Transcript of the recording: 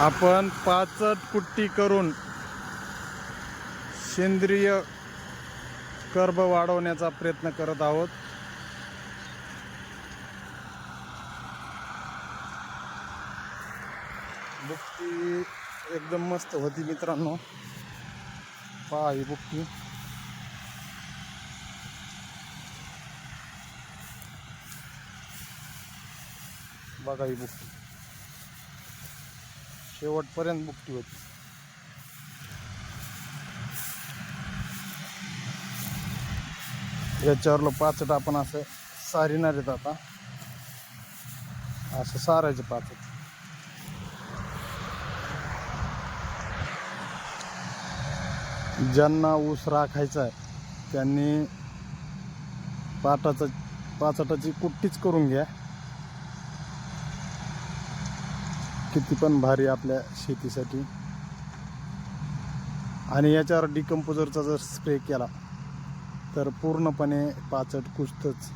आपण पाचट कुट्टी करून सेंद्रिय कर्ब वाढवण्याचा प्रयत्न करत आहोत. बुकटी एकदम मस्त होती मित्रांनो. पहा ही बुकटी बघा ही बुकटी शेवटपर्यंत बुकटी होती. याच्यावरलं पाचट आपण असं सारिणार आहेत आता. असं सारायचं पाचट. ज्यांना ऊस राखायचा आहे त्यांनी पाटाचा पाचटाची कुट्टीच करून घ्या. किती पण भारी आपल्या शेतीसाठी. आणि याच्यावर डिकम्पोजरचा जर स्प्रे केला तर पूर्णपणे पाचट कुस्तच.